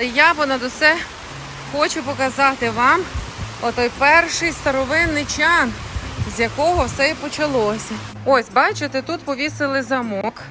Я понад усе хочу показати вам отой перший старовинний чан, з якого все і почалося. Ось, бачите, тут повісили замок,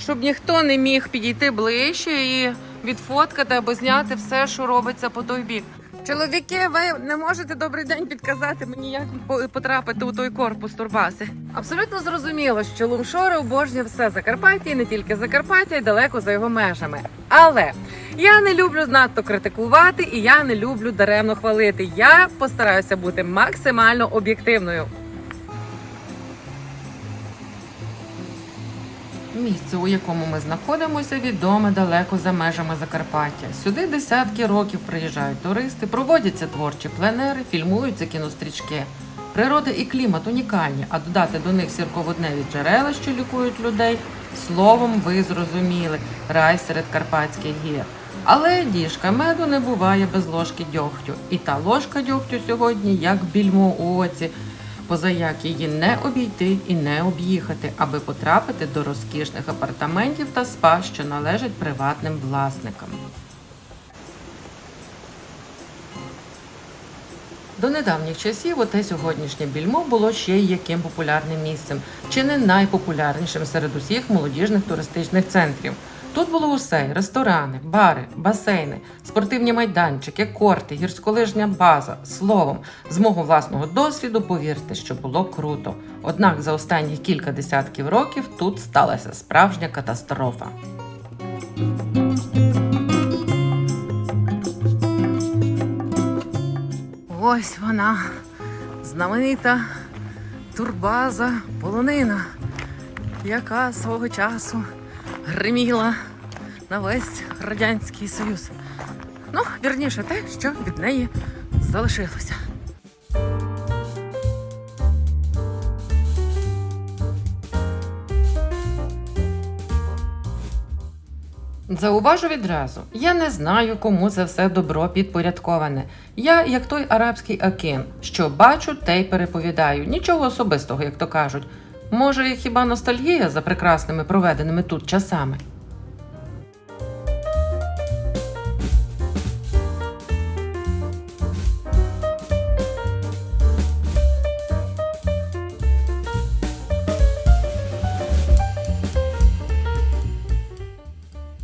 щоб ніхто не міг підійти ближче і відфоткати або зняти все, що робиться по той бік. Чоловіки, ви не можете добрий день підказати мені, як потрапити у той корпус турбаси. Абсолютно зрозуміло, що Лумшори обожнює все Закарпаття і не тільки Закарпаття, і далеко за його межами. Але я не люблю надто критикувати, і я не люблю даремно хвалити. Я постараюся бути максимально об'єктивною. Місце, у якому ми знаходимося, відоме далеко за межами Закарпаття. Сюди десятки років приїжджають туристи, проводяться творчі пленери, фільмуються кінострічки. Природа і клімат унікальні, а додати до них сірководневі джерела, що лікують людей. Словом, ви зрозуміли рай серед Карпатських гір. Але діжка меду не буває без ложки дьогтю. І та ложка дьогтю сьогодні як більмо у оці позаяк її не обійти і не об'їхати, аби потрапити до розкішних апартаментів та спа, що належать приватним власникам. До недавніх часів оте сьогоднішнє більмо було ще й яким популярним місцем, чи не найпопулярнішим серед усіх молодіжних туристичних центрів. Тут було усе: ресторани, бари, басейни, спортивні майданчики, корти, гірськолижня база. Словом, з мого власного досвіду, повірте, що було круто. Однак за останні кілька десятків років тут сталася справжня катастрофа. Ось вона, знаменита турбаза полонина, яка свого часу гриміла на весь Радянський Союз. Ну, вірніше, те, що від неї залишилося. Зауважу відразу, я не знаю, кому це все добро підпорядковане. Я, як той арабський аким, що бачу, те й переповідаю. Нічого особистого, як то кажуть. Може, хіба ностальгія за прекрасними проведеними тут часами?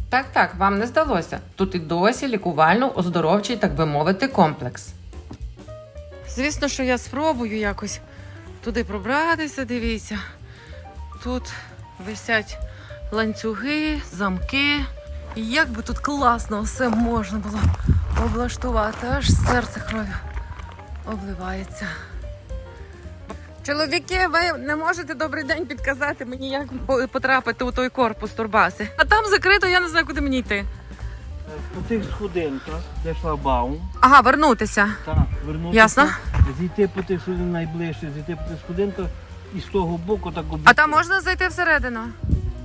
Так, так, вам не здалося. Тут і досі лікувально-оздоровчий, так би мовити, комплекс. Звісно, що я спробую якось туди пробратися, дивіться. Тут висять ланцюги, замки. І як би тут класно все можна було облаштувати, аж серце кров'ю обливається. Чоловіки, ви не можете добрий день підказати мені, як потрапити у той корпус турбаси. А там закрито, я не знаю, куди мені йти. По тих сходинках, де шлагбаум, Ага, вернутися. так, вернутися, Ясно. Зійти по тих сходинках найближче, зійти по тих сходинках і з того боку так обійти. А там можна зайти всередину?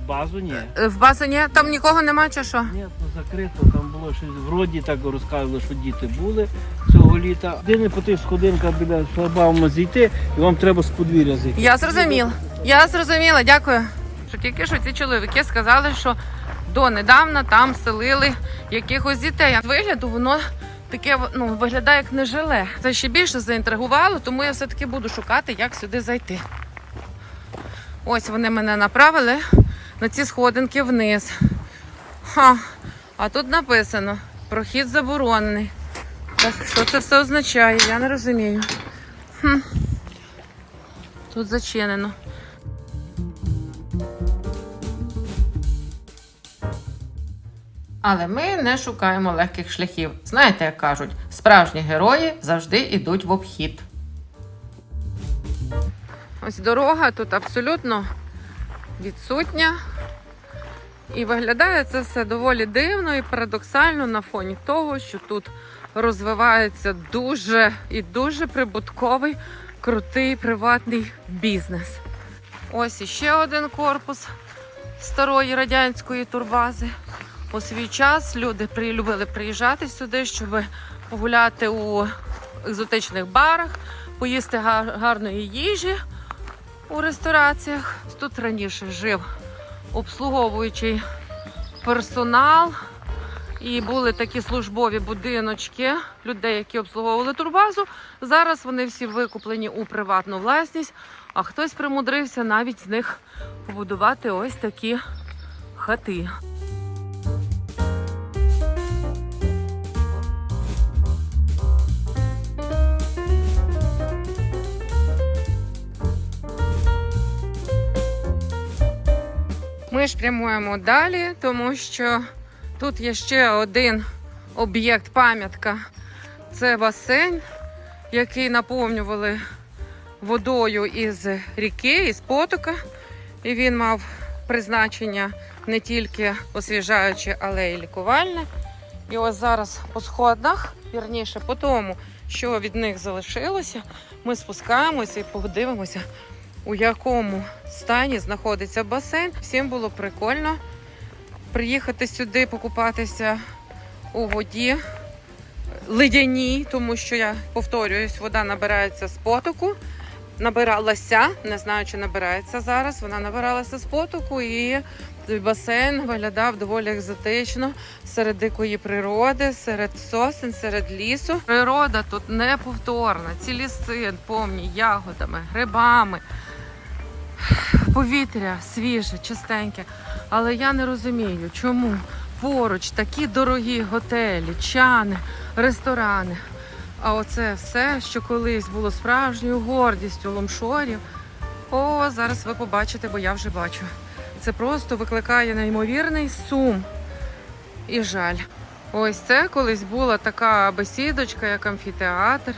В Базу ні. Е, В базу ні? Там нікого нема чи що? Ні, то закрито, там було щось, вроді так розказували, що діти були цього літа. Єдине по тих сходинках біля шлагбаума зійти, і вам треба з подвір'я зайти. Я зрозуміла. Я зрозуміла, дякую. Що тільки що ці чоловіки сказали, що донедавна там селили якихось дітей. З вигляду воно таке ну, виглядає як нежиле. Це ще більше заінтригувало, тому я все-таки буду шукати, як сюди зайти. Ось вони мене направили на ці сходинки вниз. Ха, а тут написано: прохід заборонений. Так, що це все означає? Я не розумію. Хм. Тут зачинено. Але ми не шукаємо легких шляхів. Знаєте, як кажуть, справжні герої завжди йдуть в обхід. Ось дорога тут абсолютно відсутня. І виглядає це все доволі дивно і парадоксально на фоні того, що тут розвивається дуже і дуже прибутковий, крутий приватний бізнес. Ось іще один корпус старої радянської турбази. У свій час люди при- любили приїжджати сюди, щоб погуляти у екзотичних барах, поїсти га- гарної їжі у рестораціях. Тут раніше жив обслуговуючий персонал І були такі службові будиночки людей, які обслуговували турбазу. Зараз вони всі викуплені у приватну власність, а хтось примудрився навіть з них побудувати ось такі хати. Ми ж прямуємо далі, тому що тут є ще один об'єкт пам'ятка. Це басейн, який наповнювали водою із ріки, із потока. І він мав призначення не тільки освіжаюче, але й лікувальне. І ось зараз по сходах, вірніше по тому, що від них залишилося, ми спускаємося і подивимося, у якому стані знаходиться басейн. Всім було прикольно приїхати сюди, покупатися у воді ледяній, тому що я повторююсь, вода набирається з потоку. Набиралася, не знаю, чи набирається зараз. Вона набиралася з потоку, і басейн виглядав доволі екзотично серед дикої природи, серед сосен, серед лісу. Природа тут неповторна. Ці ліси повні ягодами, грибами. Повітря свіже, чистеньке. Але я не розумію, чому поруч такі дорогі готелі, чани, ресторани. А оце все, що колись було справжньою гордістю ломшорів. О, зараз ви побачите, бо я вже бачу. Це просто викликає неймовірний сум і жаль. Ось це колись була така бесідочка, як амфітеатр,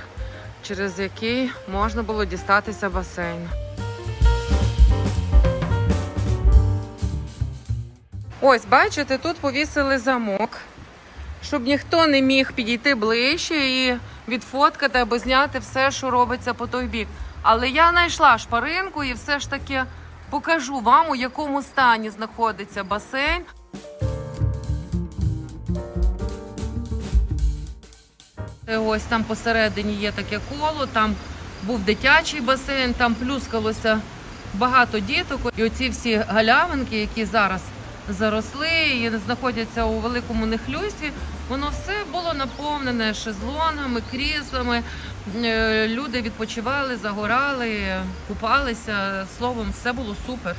через який можна було дістатися басейну. Ось, бачите, тут повісили замок, щоб ніхто не міг підійти ближче і відфоткати або зняти все, що робиться по той бік. Але я знайшла шпаринку і все ж таки покажу вам, у якому стані знаходиться басейн. Е, Ось там посередині є таке коло, там був дитячий басейн, там плюскалося багато діток. І оці всі галявинки, які зараз заросли і знаходяться у великому нехлюйстві, воно все було наповнене шезлонгами, кріслами. Е, Люди відпочивали, загорали, купалися. Словом, все було супер.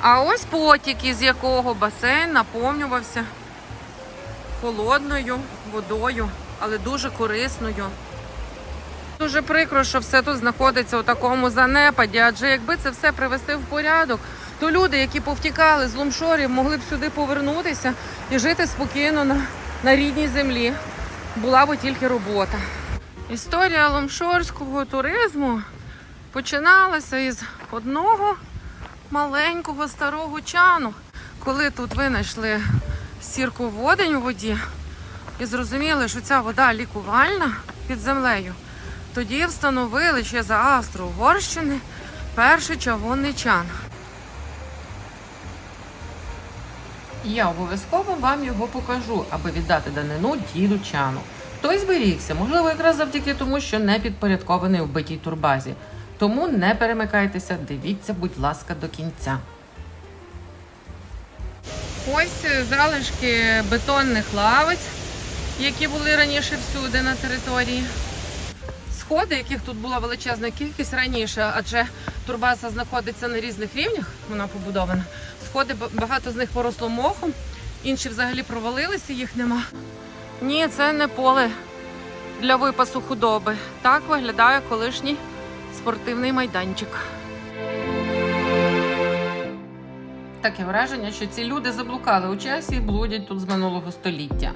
А ось потік, із якого басейн наповнювався холодною водою, але дуже корисною. Дуже прикро, що все тут знаходиться у такому занепаді, адже якби це все привести в порядок, то люди, які повтікали з лумшорів, могли б сюди повернутися і жити спокійно на, на рідній землі. Була б тільки робота. Історія ломшорського туризму починалася із одного маленького старого чану, коли тут винайшли сірку водень у воді і зрозуміли, що ця вода лікувальна під землею. Тоді встановили ще за Австро-Угорщини перший чавунний чан. Я обов'язково вам його покажу, аби віддати данину діду чану. Той зберігся, можливо, якраз завдяки тому, що не підпорядкований вбитій турбазі. Тому не перемикайтеся, дивіться, будь ласка, до кінця. Ось е, залишки бетонних лавиць, які були раніше всюди на території. Сходи, яких тут була величезна кількість раніше, адже турбаза знаходиться на різних рівнях, вона побудована. Сходи багато з них поросло мохом, інші взагалі провалилися, їх нема. Ні, це не поле для випасу худоби. Так виглядає колишній спортивний майданчик. Таке враження, що ці люди заблукали у часі і блудять тут з минулого століття.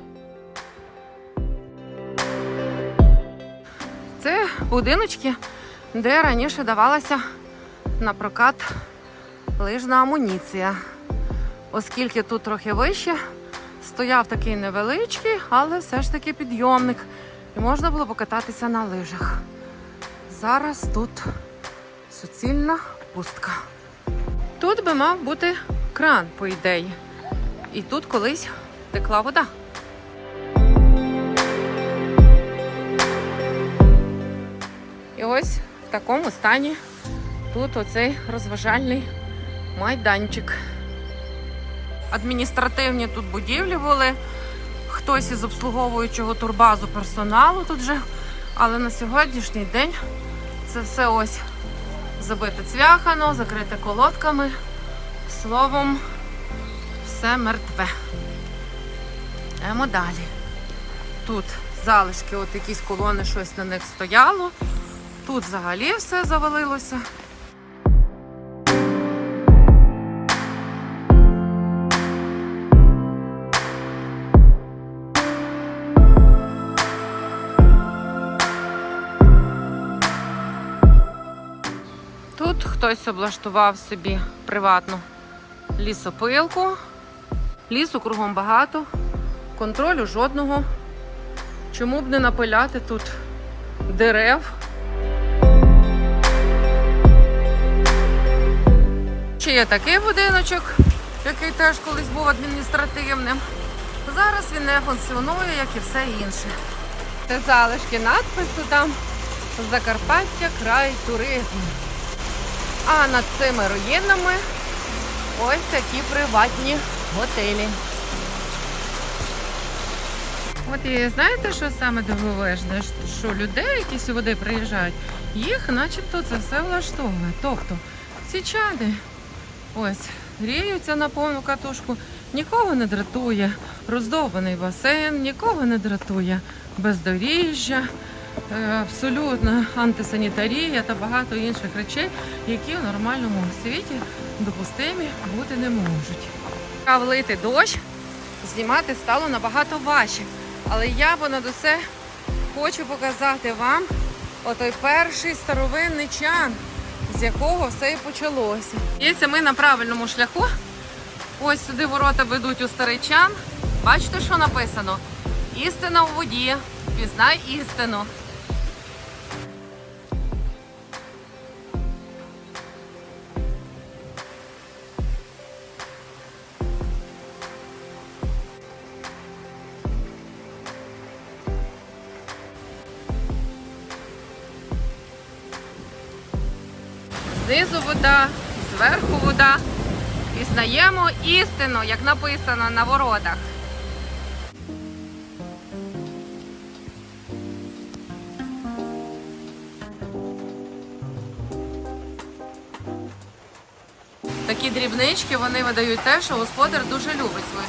Будиночки, де раніше давалася на прокат лижна амуніція. Оскільки тут трохи вище, стояв такий невеличкий, але все ж таки підйомник. І можна було покататися на лижах. Зараз тут суцільна пустка. Тут би мав бути кран, по ідеї. І тут колись текла вода. І ось в такому стані тут оцей розважальний майданчик. адміністративні тут будівлі були. Хтось із обслуговуючого турбазу персоналу тут жив. Але на сьогоднішній день це все ось забите цвяхано, закрите колодками. Словом, все мертве. Йдемо далі. Тут залишки, от якісь колони, щось на них стояло. Тут взагалі все завалилося. Тут хтось облаштував собі приватну лісопилку. Лісу кругом багато, контролю жодного. Чому б не напиляти тут дерев? Ще є такий будиночок, який теж колись був адміністративним. Зараз він не функціонує, як і все інше. Це залишки надпису там Закарпаття край туризму. А над цими руїнами ось такі приватні готелі. От і знаєте, що саме дивовижне? Що людей, які сюди приїжджають, їх начебто це все влаштовує. Тобто ці чади ось гріються на повну катушку, нікого не дратує роздовбаний басейн, нікого не дратує бездоріжжя, е, абсолютно антисанітарія та багато інших речей, які в нормальному світі допустимі бути не можуть. Влити дощ знімати стало набагато важче. Але я понад усе хочу показати вам отой перший старовинний чан, з якого все і почалося. Здається, ми на правильному шляху. Ось сюди ворота ведуть у старий чан. Бачите, що написано? Істина в воді. Пізнай істину. Вода, зверху вода. Пізнаємо істину, як написано на воротах. Такі дрібнички вони видають те, що господар дуже любить свою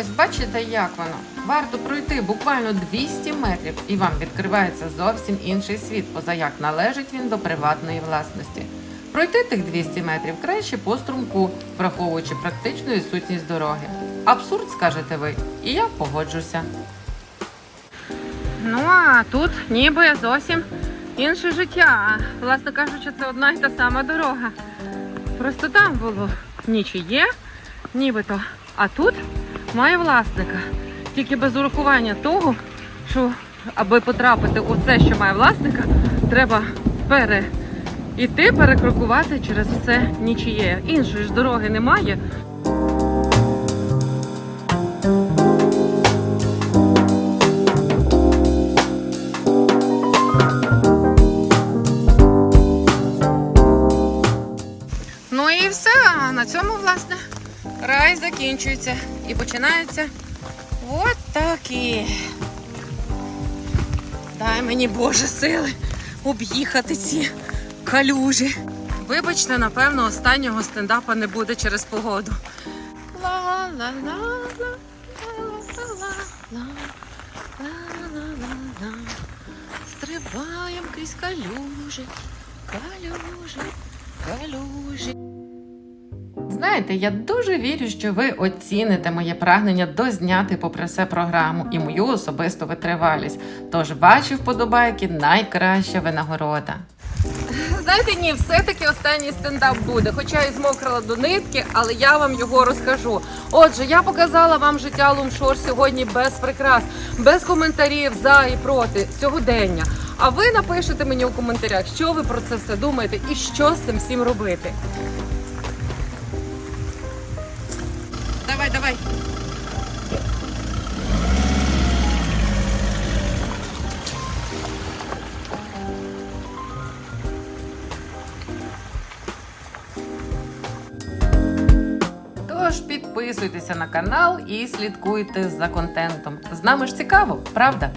Ось бачите, як воно. Варто пройти буквально 200 метрів, і вам відкривається зовсім інший світ, поза як належить він до приватної власності. Пройти тих 200 метрів краще по струмку, враховуючи практичну відсутність дороги. Абсурд, скажете ви, і я погоджуся. Ну а тут ніби зовсім інше життя. Власне кажучи, це одна й та сама дорога. Просто там було нічиє, нібито. А тут має власника. Тільки без урахування того, що аби потрапити у це, що має власника, треба перейти, перекрокувати через все нічиє. Іншої ж дороги немає. Ну і все. На цьому, власне, рай закінчується і починаються от такі. Дай мені Боже сили об'їхати ці калюжі. Вибачте, напевно, останнього стендапа не буде через погоду. Стрибаємо крізь калюжі, калюжі, калюжі. Знаєте, я дуже вірю, що ви оціните моє прагнення дозняти попри все програму і мою особисту витривалість. Тож ваші вподобайки найкраща винагорода. Знаєте, ні, все-таки останній стендап буде, хоча і змокрила до нитки, але я вам його розкажу. Отже, я показала вам життя Лумшор сьогодні без прикрас, без коментарів за і проти сьогодення. А ви напишете мені у коментарях, що ви про це все думаєте і що з цим всім робити. Давай. Тож підписуйтеся на канал і слідкуйте за контентом. З нами ж цікаво, правда?